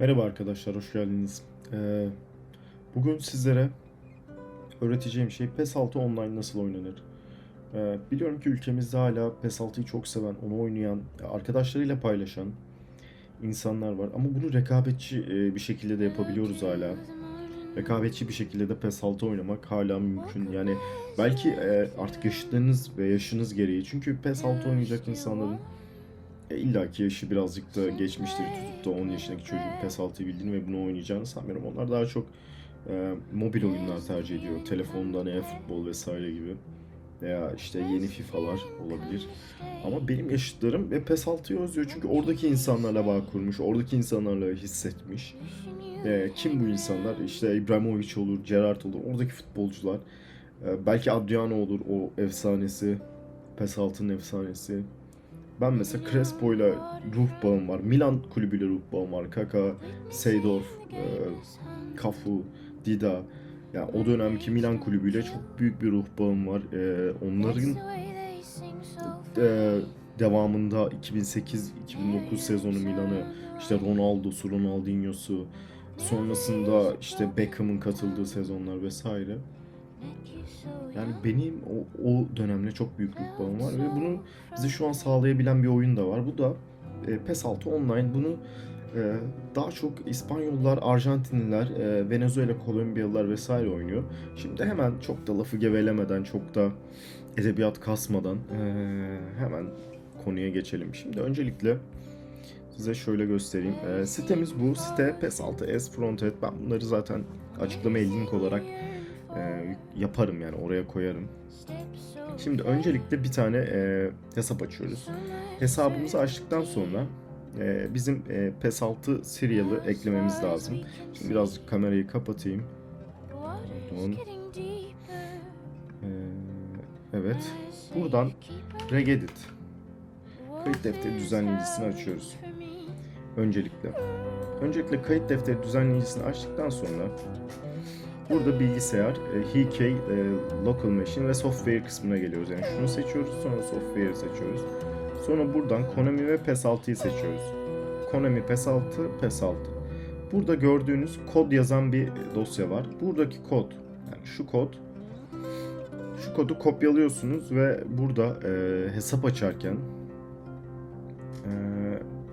Merhaba arkadaşlar, hoş geldiniz. Ee, bugün sizlere öğreteceğim şey PES 6 online nasıl oynanır. Ee, biliyorum ki ülkemizde hala PES 6'yı çok seven, onu oynayan, arkadaşlarıyla paylaşan insanlar var. Ama bunu rekabetçi e, bir şekilde de yapabiliyoruz hala. Rekabetçi bir şekilde de PES 6 oynamak hala mümkün. Yani belki e, artık yaşıtlarınız ve yaşınız gereği. Çünkü PES 6 oynayacak insanların e, İlla ki yaşı birazcık da geçmiştir tutup da 10 yaşındaki çocuğun PES 6'yı bildiğini ve bunu oynayacağını sanmıyorum. Onlar daha çok e, mobil oyunlar tercih ediyor. Telefondan e-futbol vesaire gibi. Veya işte yeni FIFA'lar olabilir. Ama benim yaşıtlarım ve PES 6'yı özlüyor. Çünkü oradaki insanlarla bağ kurmuş, oradaki insanlarla hissetmiş. E, kim bu insanlar? İşte İbrahimovic olur, Gerrard olur, oradaki futbolcular. E, belki Adriano olur, o efsanesi. PES 6'nın efsanesi. Ben mesela Crespo'yla ruh bağım var. Milan kulübüyle ruh bağım var. Kaka, Seydorf, e, Cafu, Dida. Yani o dönemki Milan kulübüyle çok büyük bir ruh bağım var. E, onların e, devamında 2008-2009 sezonu Milan'ı işte Ronaldo'su, Ronaldinho'su sonrasında işte Beckham'ın katıldığı sezonlar vesaire. Yani benim o, o dönemle çok büyük bağım var ve bunu bize şu an sağlayabilen bir oyun da var. Bu da e, PES 6 Online. Bunu e, daha çok İspanyollar, Arjantinliler, e, Venezuela, Kolombiyalılar vesaire oynuyor. Şimdi hemen çok da lafı gevelemeden, çok da edebiyat kasmadan e, hemen konuya geçelim. Şimdi öncelikle size şöyle göstereyim. E, sitemiz bu. Site PES 6S Frontend. Ben bunları zaten açıklamaya link olarak e, yaparım yani oraya koyarım. Şimdi öncelikle bir tane e, hesap açıyoruz. Hesabımızı açtıktan sonra e, bizim e, PES 6 serial'ı eklememiz lazım. Şimdi birazcık kamerayı kapatayım. Pardon. E, evet. Buradan regedit kayıt defteri düzenleyicisini açıyoruz. Öncelikle. Öncelikle kayıt defteri düzenleyicisini açtıktan sonra Burada bilgisayar, e, HK, e, Local Machine ve Software kısmına geliyoruz. Yani şunu seçiyoruz, sonra Software'ı seçiyoruz. Sonra buradan Konami ve PES 6'yı seçiyoruz. Konami, PES 6, PES 6. Burada gördüğünüz kod yazan bir dosya var. Buradaki kod, yani şu kod, şu kodu kopyalıyorsunuz ve burada e, hesap açarken e,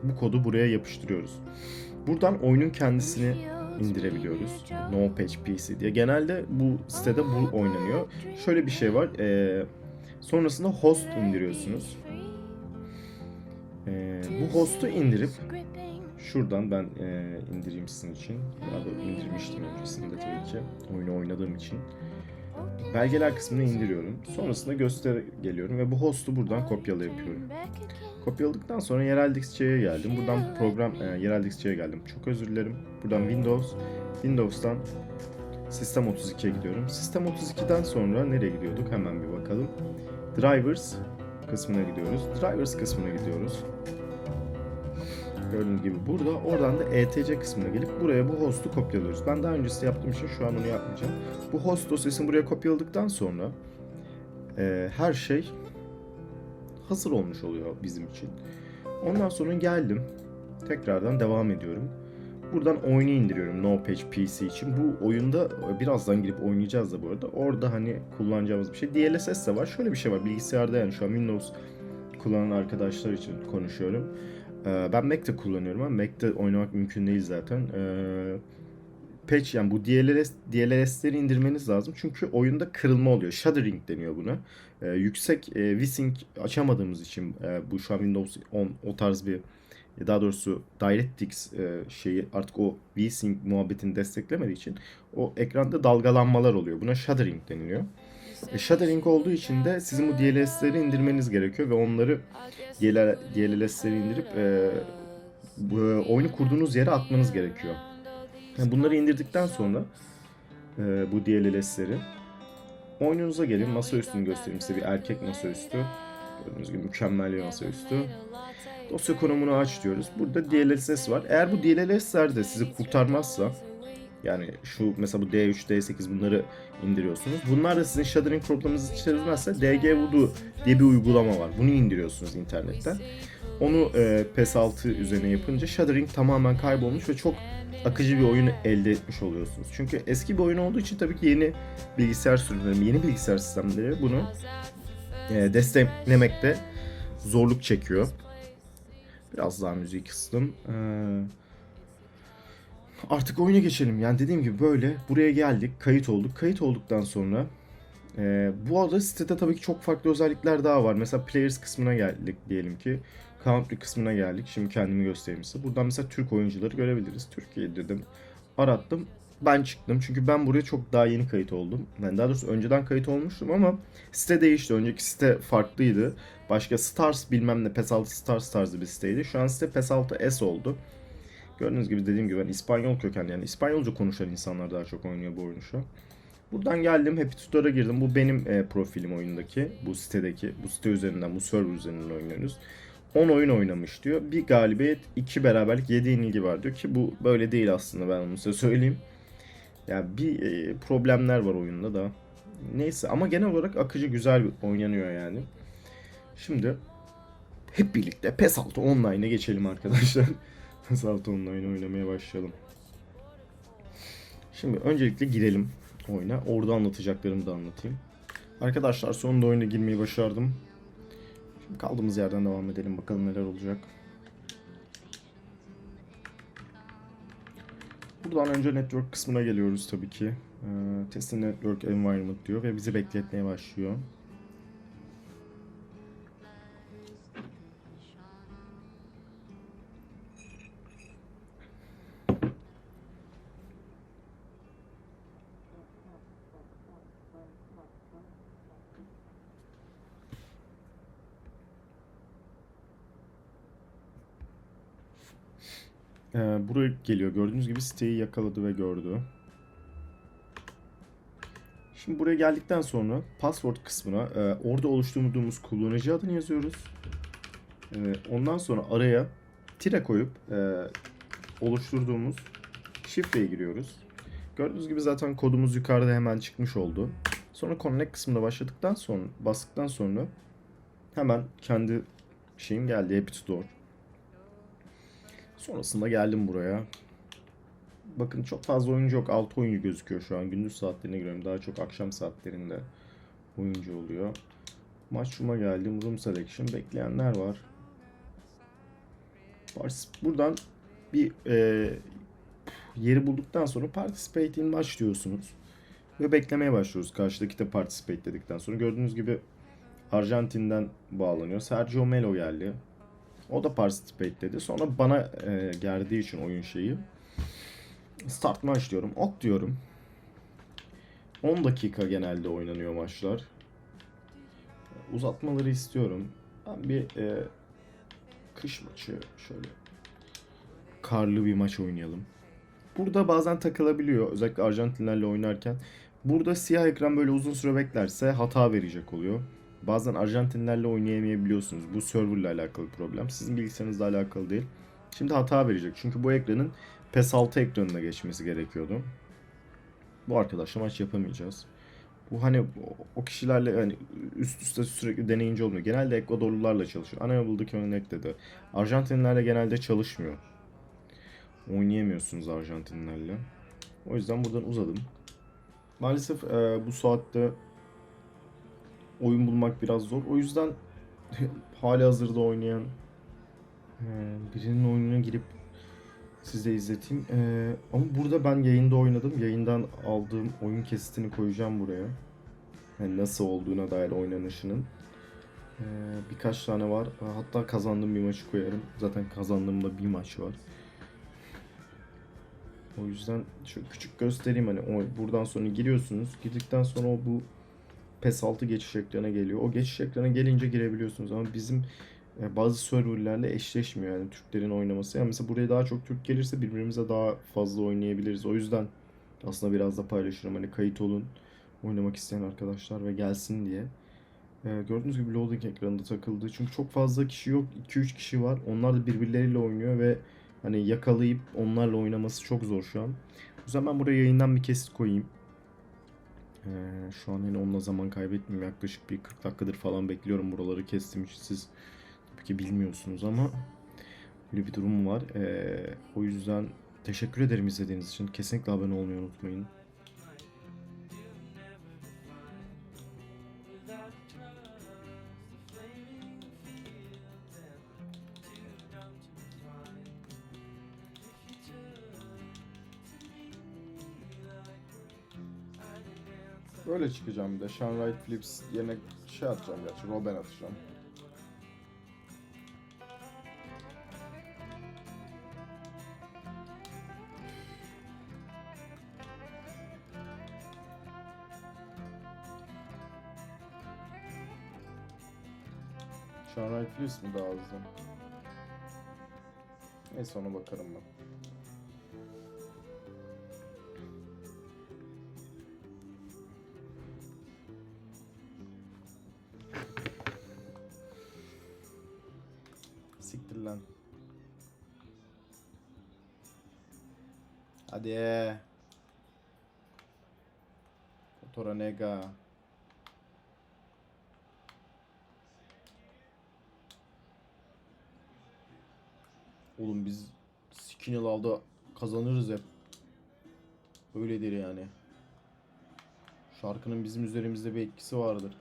bu kodu buraya yapıştırıyoruz. Buradan oyunun kendisini indirebiliyoruz. No Patch PC diye. Genelde bu sitede bu oynanıyor. Şöyle bir şey var. E, sonrasında host indiriyorsunuz. E, bu host'u indirip şuradan ben e, indireyim sizin için. Daha da indirmiştim öncesinde tabii ki. Oyunu oynadığım için. Belgeler kısmını indiriyorum. Sonrasında göster geliyorum ve bu host'u buradan kopyala yapıyorum. Kopyaladıktan sonra yerel dixçeye geldim. Buradan program e, yerel dixçeye geldim. Çok özür dilerim. Buradan Windows, Windows'tan Sistem 32'ye gidiyorum. Sistem 32'den sonra nereye gidiyorduk? Hemen bir bakalım. Drivers kısmına gidiyoruz. Drivers kısmına gidiyoruz. Gördüğünüz gibi burada. Oradan da ETC kısmına gelip buraya bu host'u kopyalıyoruz. Ben daha öncesinde yaptığım için şu an onu yapmayacağım. Bu host dosyasını buraya kopyaladıktan sonra e, her şey hazır olmuş oluyor bizim için. Ondan sonra geldim. Tekrardan devam ediyorum. Buradan oyunu indiriyorum No Patch PC için. Bu oyunda birazdan girip oynayacağız da bu arada. Orada hani kullanacağımız bir şey. DLSS de var. Şöyle bir şey var. Bilgisayarda yani şu an Windows kullanan arkadaşlar için konuşuyorum. Ee, Ben Mac'te kullanıyorum ama Mac'te oynamak mümkün değil zaten. Ee, patch yani bu DLS, DLS'leri indirmeniz lazım. Çünkü oyunda kırılma oluyor. Shuddering deniyor buna. Ee, yüksek e, VSync açamadığımız için e, bu şu an Windows 10 o tarz bir daha doğrusu DirectX e, şeyi artık o VSync muhabbetini desteklemediği için o ekranda dalgalanmalar oluyor. Buna shuddering deniliyor. E, shuddering olduğu için de sizin bu DLS'leri indirmeniz gerekiyor ve onları DL, DLS'leri indirip e, bu, oyunu kurduğunuz yere atmanız gerekiyor. Yani bunları indirdikten sonra e, bu DLS'leri oyununuza gelin. Masaüstünü göstereyim size bir erkek masaüstü. Gördüğünüz gibi mükemmel bir masaüstü. Dosya konumunu aç diyoruz. Burada DLSS var. Eğer bu DLS'ler de sizi kurtarmazsa Yani şu mesela bu D3, D8 bunları indiriyorsunuz. Bunlar da sizin shuddering probleminizi çözmezse DG Voodoo diye bir uygulama var. Bunu indiriyorsunuz internetten. Onu e, PS6 üzerine yapınca shuddering tamamen kaybolmuş ve çok akıcı bir oyun elde etmiş oluyorsunuz. Çünkü eski bir oyun olduğu için tabii ki yeni bilgisayar sürümleri, yeni bilgisayar sistemleri bunu e, desteklemekte zorluk çekiyor. Biraz daha müziği kıstım. Ee, artık oyuna geçelim. Yani dediğim gibi böyle buraya geldik, kayıt olduk. Kayıt olduktan sonra e, bu arada sitede tabii ki çok farklı özellikler daha var. Mesela players kısmına geldik diyelim ki. Country kısmına geldik. Şimdi kendimi göstereyim size. Buradan mesela Türk oyuncuları görebiliriz. Türkiye dedim. Arattım. Ben çıktım. Çünkü ben buraya çok daha yeni kayıt oldum. Yani daha doğrusu önceden kayıt olmuştum ama site değişti. Önceki site farklıydı. Başka Stars bilmem ne PS6 Stars tarzı bir siteydi. Şu an site PS6 S oldu. Gördüğünüz gibi dediğim gibi ben İspanyol kökenli yani İspanyolca konuşan insanlar daha çok oynuyor bu oyunu şu an. Buradan geldim Happy Tutor'a girdim. Bu benim e, profilim oyundaki. Bu sitedeki. Bu site üzerinden, bu server üzerinden oynuyoruz. 10 oyun oynamış diyor. Bir galibiyet, 2 beraberlik, 7 yenilgi var diyor ki bu böyle değil aslında ben onu size söyleyeyim. Ya bir e, problemler var oyunda da. Neyse ama genel olarak akıcı güzel oynanıyor yani. Şimdi hep birlikte PES 6 Online'a geçelim arkadaşlar. 6 Online oynamaya başlayalım. Şimdi öncelikle girelim oyuna. Orada anlatacaklarımı da anlatayım. Arkadaşlar sonunda oyuna girmeyi başardım. Şimdi kaldığımız yerden devam edelim. Bakalım neler olacak. Buradan önce network kısmına geliyoruz tabii ki. Ee, Testing Network Environment diyor ve bizi bekletmeye başlıyor. Ee, buraya geliyor. Gördüğünüz gibi siteyi yakaladı ve gördü. Şimdi buraya geldikten sonra password kısmına e, orada oluşturduğumuz kullanıcı adını yazıyoruz. E, ondan sonra araya tire koyup e, oluşturduğumuz şifreye giriyoruz. Gördüğünüz gibi zaten kodumuz yukarıda hemen çıkmış oldu. Sonra connect kısmına başladıktan sonra bastıktan sonra hemen kendi şeyim geldi Happy Store. Sonrasında geldim buraya. Bakın çok fazla oyuncu yok. 6 oyuncu gözüküyor şu an. Gündüz saatlerine giriyorum. Daha çok akşam saatlerinde oyuncu oluyor. Mushroom'a geldim. Room Selection. Bekleyenler var. Buradan bir e, yeri bulduktan sonra Participate in Match diyorsunuz. Ve beklemeye başlıyoruz. Karşıdaki de Participate dedikten sonra. Gördüğünüz gibi Arjantin'den bağlanıyor. Sergio Melo geldi. O da participate dedi. Sonra bana e, geldiği için oyun şeyi. Start maç diyorum. Ok diyorum. 10 dakika genelde oynanıyor maçlar. Uzatmaları istiyorum. Ben bir e, kış maçı şöyle karlı bir maç oynayalım. Burada bazen takılabiliyor. Özellikle Arjantinlerle oynarken. Burada siyah ekran böyle uzun süre beklerse hata verecek oluyor. Bazen Arjantinlerle oynayamayabiliyorsunuz. Bu serverla alakalı problem. Sizin bilgisayarınızla alakalı değil. Şimdi hata verecek. Çünkü bu ekranın PES 6 ekranına geçmesi gerekiyordu. Bu arkadaşla maç yapamayacağız. Bu hani o kişilerle hani üst üste sürekli deneyince olmuyor. Genelde Ekvadorlularla çalışıyor. Unable'daki örnekte de. Arjantinlerle genelde çalışmıyor. Oynayamıyorsunuz Arjantinlerle. O yüzden buradan uzadım. Maalesef e, bu saatte oyun bulmak biraz zor. O yüzden hali hazırda oynayan e, birinin oyununa girip size izleteyim. E, ama burada ben yayında oynadım. Yayından aldığım oyun kesitini koyacağım buraya. Yani nasıl olduğuna dair oynanışının. E, birkaç tane var. Hatta kazandığım bir maçı koyarım. Zaten kazandığımda bir maç var. O yüzden şu küçük göstereyim hani o buradan sonra giriyorsunuz. Girdikten sonra o bu PES 6 geçiş ekranına geliyor. O geçiş ekranına gelince girebiliyorsunuz ama bizim e, bazı serverlerle eşleşmiyor yani Türklerin oynaması. Yani mesela buraya daha çok Türk gelirse birbirimize daha fazla oynayabiliriz. O yüzden aslında biraz da paylaşırım. Hani kayıt olun oynamak isteyen arkadaşlar ve gelsin diye. Ee, gördüğünüz gibi loading ekranında takıldı. Çünkü çok fazla kişi yok. 2-3 kişi var. Onlar da birbirleriyle oynuyor ve hani yakalayıp onlarla oynaması çok zor şu an. O zaman ben buraya yayından bir kesit koyayım. Ee, şu an hani onunla zaman kaybetmeyeyim. Yaklaşık bir 40 dakikadır falan bekliyorum buraları kestim. Siz tabii ki bilmiyorsunuz ama böyle bir durum var. Ee, o yüzden teşekkür ederim izlediğiniz için. Kesinlikle abone olmayı unutmayın. Böyle çıkacağım bir de. Sean Wright Phillips yerine şey atacağım gerçi. Robin atacağım. Sean Wright Phillips mi daha hızlı? Neyse ona bakarım ben. Toranega. Oğlum biz Skinny Love'da kazanırız hep. Öyledir yani. Şarkının bizim üzerimizde bir etkisi vardır.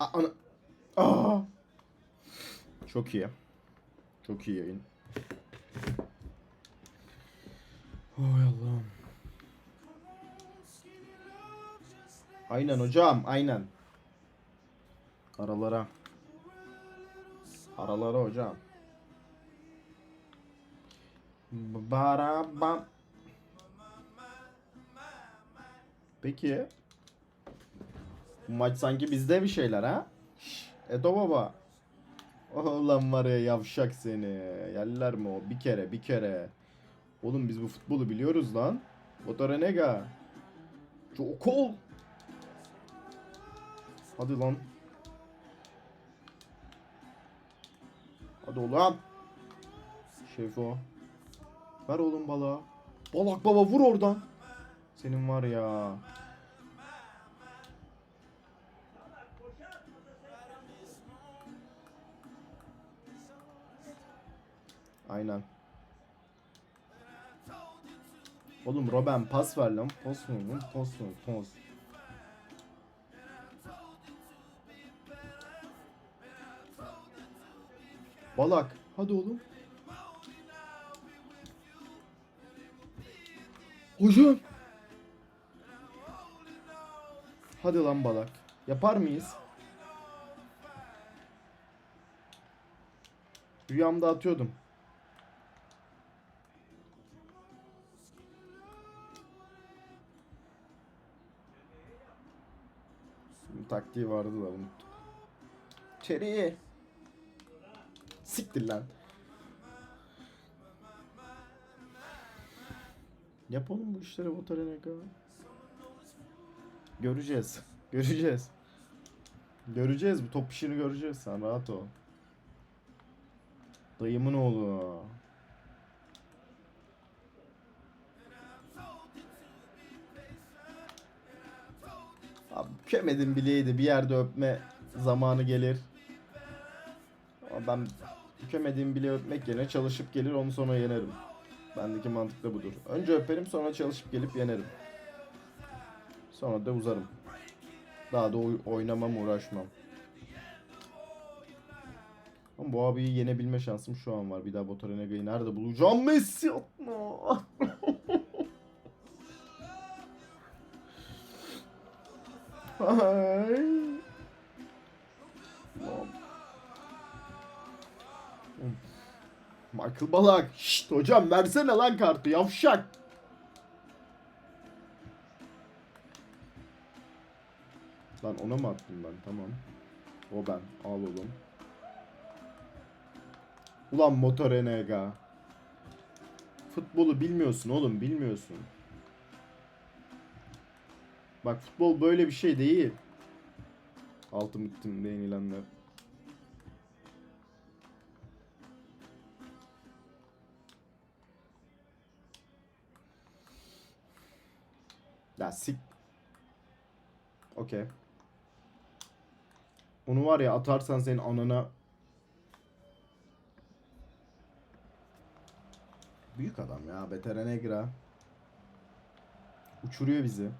A- ana. Aa! Çok iyi. Çok iyi yayın. Oy Allah'ım. Aynen hocam, aynen. Aralara. Aralara hocam. Barabam. Peki. Bu maç sanki bizde bir şeyler ha? Edo baba. Ulan var ya yavşak seni. Yerler mi o? Bir kere bir kere. Oğlum biz bu futbolu biliyoruz lan. Otorenega. Çok ol. Hadi lan. Hadi oğlum. Şefo. Ver oğlum balığa. Balak baba vur oradan. Senin var ya. Aynen. Oğlum Robben pas ver lan. Pas mı? lan? Pas mı? Pas. Balak. Hadi oğlum. Hocam. Hadi lan Balak. Yapar mıyız? Rüyamda atıyordum. Taktiği vardı da unuttum. Çeriye. Siktir lan. Bu işleri bu Tarenega. Göreceğiz. Göreceğiz. Göreceğiz. Bu top işini göreceğiz. Sen rahat ol. Dayımın oğlu. Abi bükemedim bileydi. Bir yerde öpme zamanı gelir. Ama ben bükemediğim bile öpmek yerine çalışıp gelir onu sonra yenerim. Bendeki mantık da budur. Önce öperim sonra çalışıp gelip yenerim. Sonra da uzarım. Daha da oy- oynamam uğraşmam. Ama bu abiyi yenebilme şansım şu an var. Bir daha Botarenega'yı nerede bulacağım? Messi atma. Michael Balak. Şşt hocam versene lan kartı yavşak. Lan ona mı attım ben? Tamam. O ben. Al oğlum. Ulan Motorenega. Futbolu bilmiyorsun oğlum bilmiyorsun. Bak futbol böyle bir şey değil. Ultimate Team'de yenilenler. Ya sik. Okey. Onu var ya atarsan senin anana Büyük adam ya Betere Negra. Uçuruyor bizi.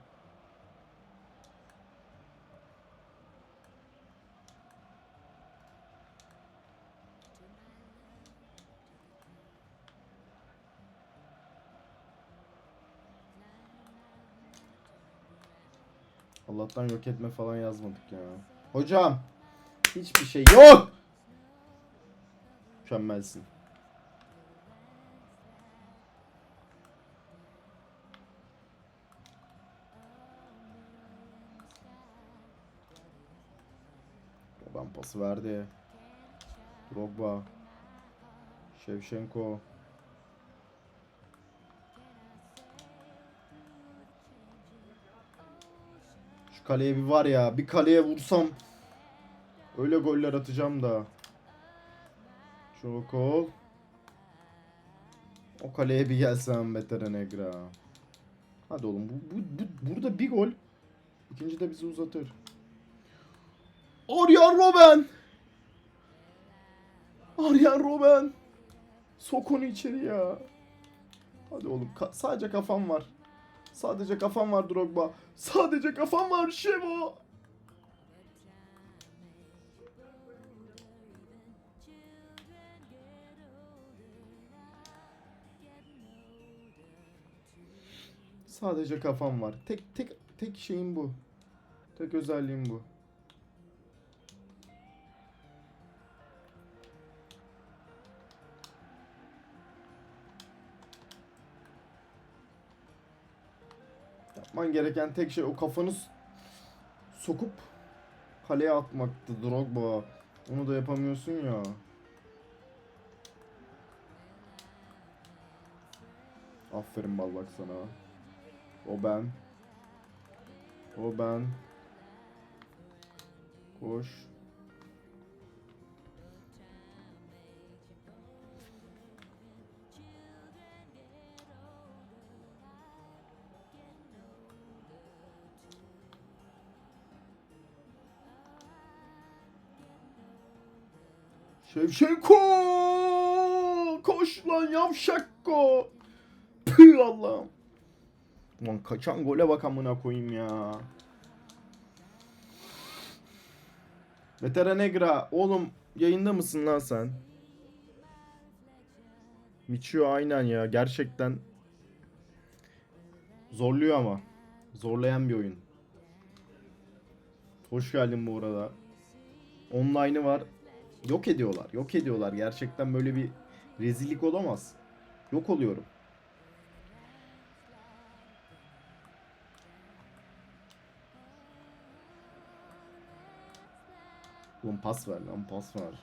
Allah'tan yok etme falan yazmadık ya. Hocam hiçbir şey yok. Mükemmelsin. Oban pası verdi. Drogba. Shevchenko. Kaleye bir var ya, bir kaleye vursam öyle goller atacağım da. Çok ol. O kaleye bir gelsem Betere Negra. Hadi oğlum bu, bu, bu- burada bir gol. İkinci de bizi uzatır. Aryan Robben. Aryan Robben. Sok onu içeri ya. Hadi oğlum ka- sadece kafam var. Sadece kafam var Drogba. Sadece kafam var Şevo. Sadece kafam var. Tek tek tek şeyim bu. Tek özelliğim bu. Yapman gereken tek şey o kafanı sokup kaleye atmaktı Drogba. Onu da yapamıyorsun ya. Aferin bal bak sana. O ben. O ben. Koş. Şevşenko! Koş lan yavşakko! Püh Allah'ım. Lan kaçan gole bak amına koyayım ya. Vetera Negra oğlum yayında mısın lan sen? Michio aynen ya gerçekten zorluyor ama. Zorlayan bir oyun. Hoş geldin bu arada. Online'ı var. Yok ediyorlar. Yok ediyorlar. Gerçekten böyle bir rezillik olamaz. Yok oluyorum. Oğlum pas ver lan pas ver.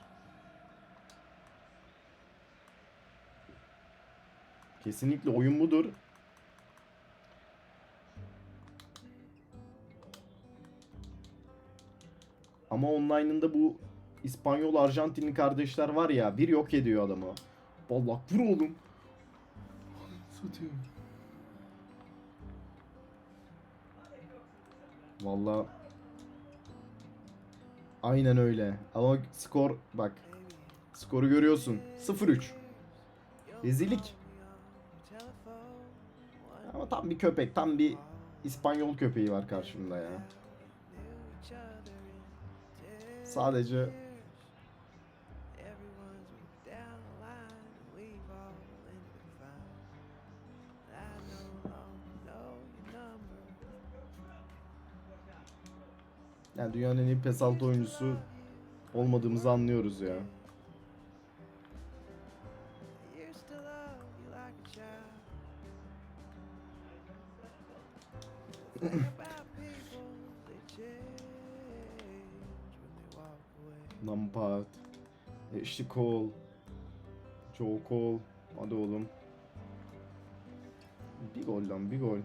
Kesinlikle oyun budur. Ama online'ında bu İspanyol Arjantinli kardeşler var ya bir yok ediyor adamı. Vallahi vur oğlum. Satayım. Vallahi Aynen öyle. Ama skor bak. Skoru görüyorsun. 0-3. Rezillik. Ama tam bir köpek, tam bir İspanyol köpeği var karşımda ya. Sadece yani dünyanın en iyi PES 6 oyuncusu olmadığımızı anlıyoruz ya. Lampard, Ashley Cole, Joe Cole. Hadi oğlum. Bir gol lan bir gol.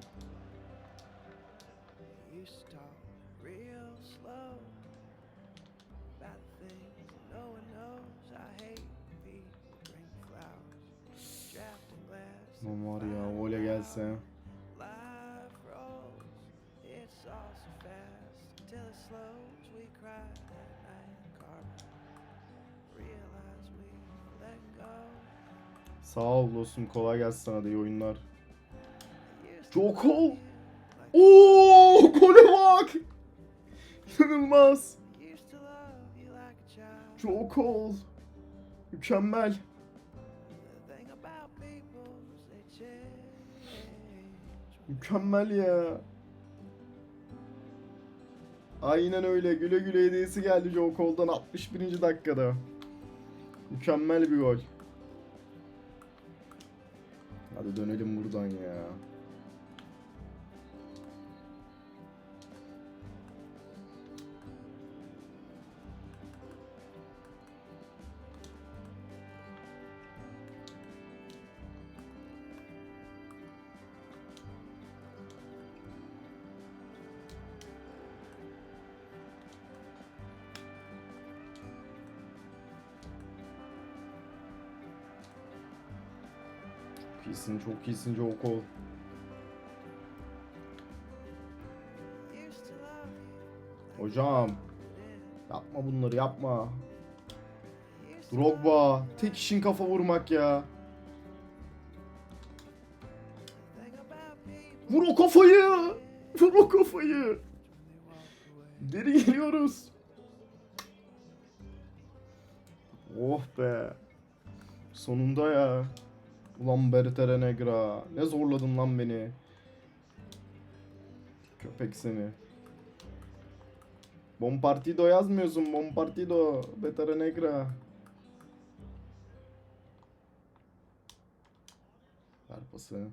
Carbon. Realize we let go. Sağ ol dostum kolay gelsin sana da iyi oyunlar. Çok ol. Oo gole bak. İnanılmaz. Çok ol. Mükemmel. Mükemmel ya. Aynen öyle. Güle güle hediyesi geldi Joe Cole'dan 61. dakikada. Mükemmel bir gol. Hadi dönelim buradan ya. Çok iyisin, çok iyisin you. Hocam. Yapma bunları yapma. Drogba. Tek işin kafa vurmak ya. Vur o kafayı. Vur o kafayı. Geri geliyoruz. Oh be. Sonunda ya. Ulan Bertere Negra. Ne zorladın lan beni. Köpek seni. Bon partido yazmıyorsun. Bon partido. Betere Negra. Ver pası.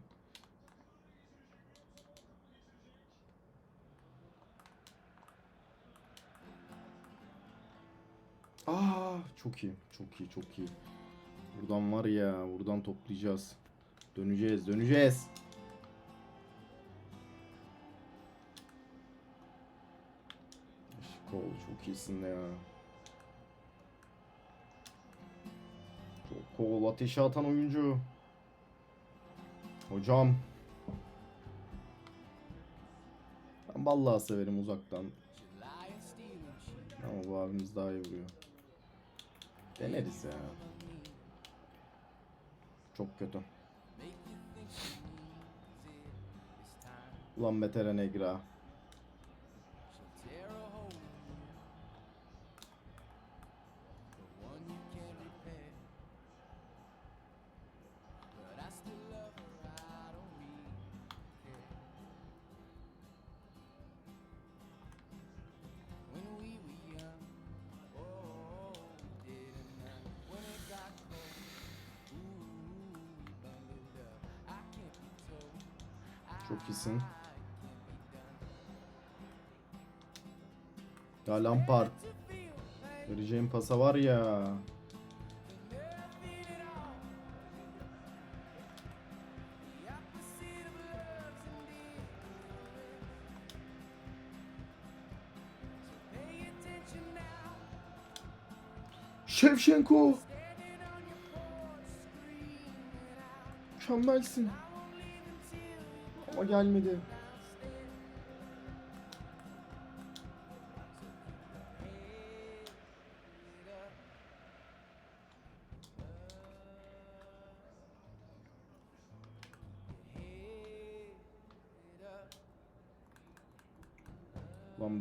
Aa çok iyi. Çok iyi. Çok iyi. Buradan var ya. Buradan toplayacağız. Döneceğiz. Döneceğiz. Kol çok iyisin ya. Çok kol ateşe atan oyuncu. Hocam. Ben vallahi severim uzaktan. Ama bu abimiz daha iyi vuruyor. Deneriz ya. Çok kötü. Ulan Betere Negra. Lampard. Vereceğim pasa var ya. Şevşenko. Mükemmelsin. Ama gelmedi.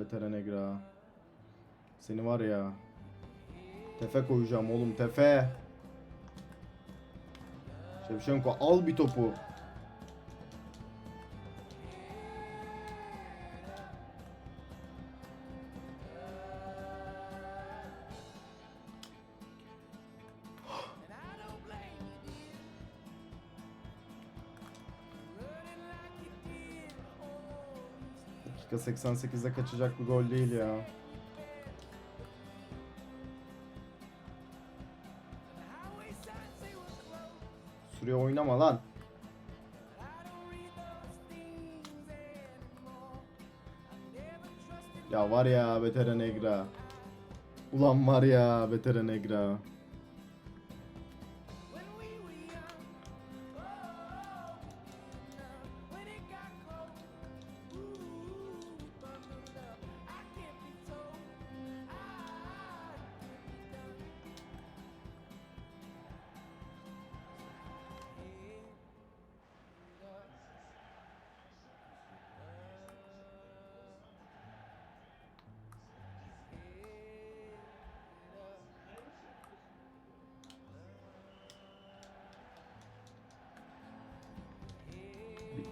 Betere negra. Seni var ya. Tefe koyacağım oğlum tefe. Şevşenko al bir topu. 88'de kaçacak bir gol değil ya. Süreye oynama lan. Ya var ya Betere Negra. Ulan var ya Betere Negra.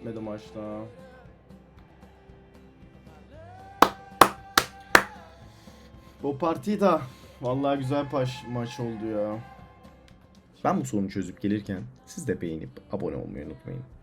Bitmedi maçta. Bu parti da vallahi güzel paş, maç oldu ya. Ben bu sorunu çözüp gelirken siz de beğenip abone olmayı unutmayın.